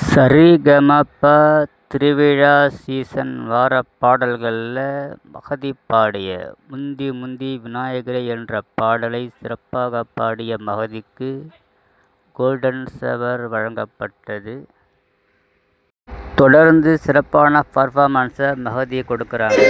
சரிகமப திருவிழா சீசன் வார பாடல்களில் மகதி பாடிய முந்தி முந்தி விநாயகரே என்ற பாடலை சிறப்பாக பாடிய மகதிக்கு கோல்டன் ஷவர் வழங்கப்பட்டது. தொடர்ந்து சிறப்பான பர்ஃபார்மன்ஸை மகதி கொடுக்குறாங்க.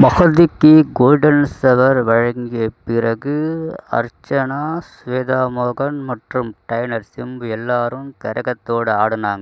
மகதிக்கு கோல்டன் ஷவர் வழங்கிய பிறகு அர்ச்சனா ஸ்வேதா மோகன் மற்றும் டைலர் சிம்பு எல்லாரும் கரகத்தோட ஆடினாங்க.